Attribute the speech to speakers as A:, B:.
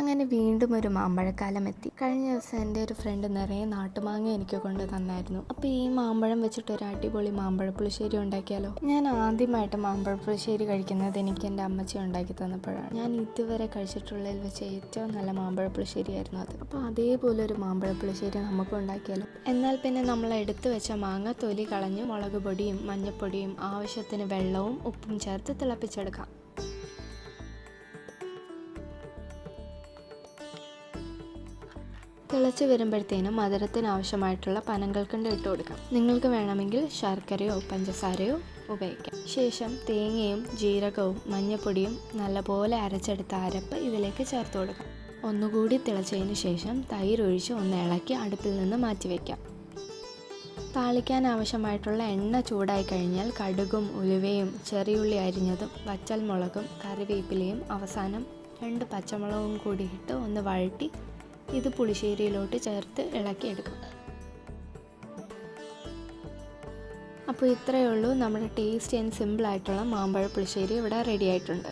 A: അങ്ങനെ വീണ്ടും ഒരു മാമ്പഴക്കാലം എത്തി. കഴിഞ്ഞ ദിവസം എന്റെ ഒരു ഫ്രണ്ട് നിറയെ നാട്ടുമാങ്ങ എനിക്ക് കൊണ്ട് തന്നായിരുന്നു. അപ്പോൾ ഈ മാമ്പഴം വെച്ചിട്ട് ഒരു അടിപൊളി മാമ്പഴ പുളിശ്ശേരി ഉണ്ടാക്കിയാലോ? ഞാൻ ആദ്യമായിട്ട് മാമ്പഴ പുളിശ്ശേരി കഴിക്കുന്നത് എനിക്ക് എന്റെ അമ്മച്ചി ഉണ്ടാക്കി തന്നപ്പോഴാണ്. ഞാൻ ഇതുവരെ കഴിച്ചിട്ടുള്ളതിൽ വെച്ച് ഏറ്റവും നല്ല മാമ്പഴ പുളിശ്ശേരി ആയിരുന്നു അത്. അപ്പോൾ അതേപോലെ ഒരു മാമ്പഴ പുളിശ്ശേരി നമുക്ക് ഉണ്ടാക്കിയാലോ? എന്നാൽ പിന്നെ നമ്മൾ എടുത്തു വെച്ച മാങ്ങ തൊലി കളഞ്ഞ് മുളക് പൊടിയും മഞ്ഞൾപ്പൊടിയും ആവശ്യത്തിന് വെള്ളവും ഉപ്പും ചേർത്ത് തിളപ്പിച്ചെടുക്കാം. തിളച്ച് വരുമ്പോഴത്തേനും മധുരത്തിനാവശ്യമായിട്ടുള്ള പനങ്കൽക്കണ്ട് ഇട്ട് കൊടുക്കാം. നിങ്ങൾക്ക് വേണമെങ്കിൽ ശർക്കരയോ പഞ്ചസാരയോ ഉപയോഗിക്കാം. ശേഷം തേങ്ങയും ജീരകവും മഞ്ഞപ്പൊടിയും നല്ലപോലെ അരച്ചെടുത്ത അരപ്പ് ഇതിലേക്ക് ചേർത്ത് കൊടുക്കാം. ഒന്നുകൂടി തിളച്ചതിന് ശേഷം തൈര് ഒഴിച്ച് ഒന്ന് ഇളക്കി അടുപ്പിൽ നിന്ന് മാറ്റി വയ്ക്കാം താളിക്കാൻ ആവശ്യമായിട്ടുള്ള എണ്ണ ചൂടായി കഴിഞ്ഞാൽ കടുകും ഉലുവയും ചെറിയുള്ളി അരിഞ്ഞതും വച്ചൽ മുളകും കറിവേപ്പിലയും അവസാനം രണ്ട് പച്ചമുളകും കൂടി ഇട്ട് ഒന്ന് വഴറ്റി ഇത് പുളിശ്ശേരിയിലോട്ട് ചേർത്ത് ഇളക്കിയെടുക്കും. അപ്പോൾ ഇത്രയേ ഉള്ളൂ. നമ്മുടെ ടേസ്റ്റി ആൻഡ് സിമ്പിളായിട്ടുള്ള മാമ്പഴ പുളിശ്ശേരി ഇവിടെ റെഡി ആയിട്ടുണ്ട്.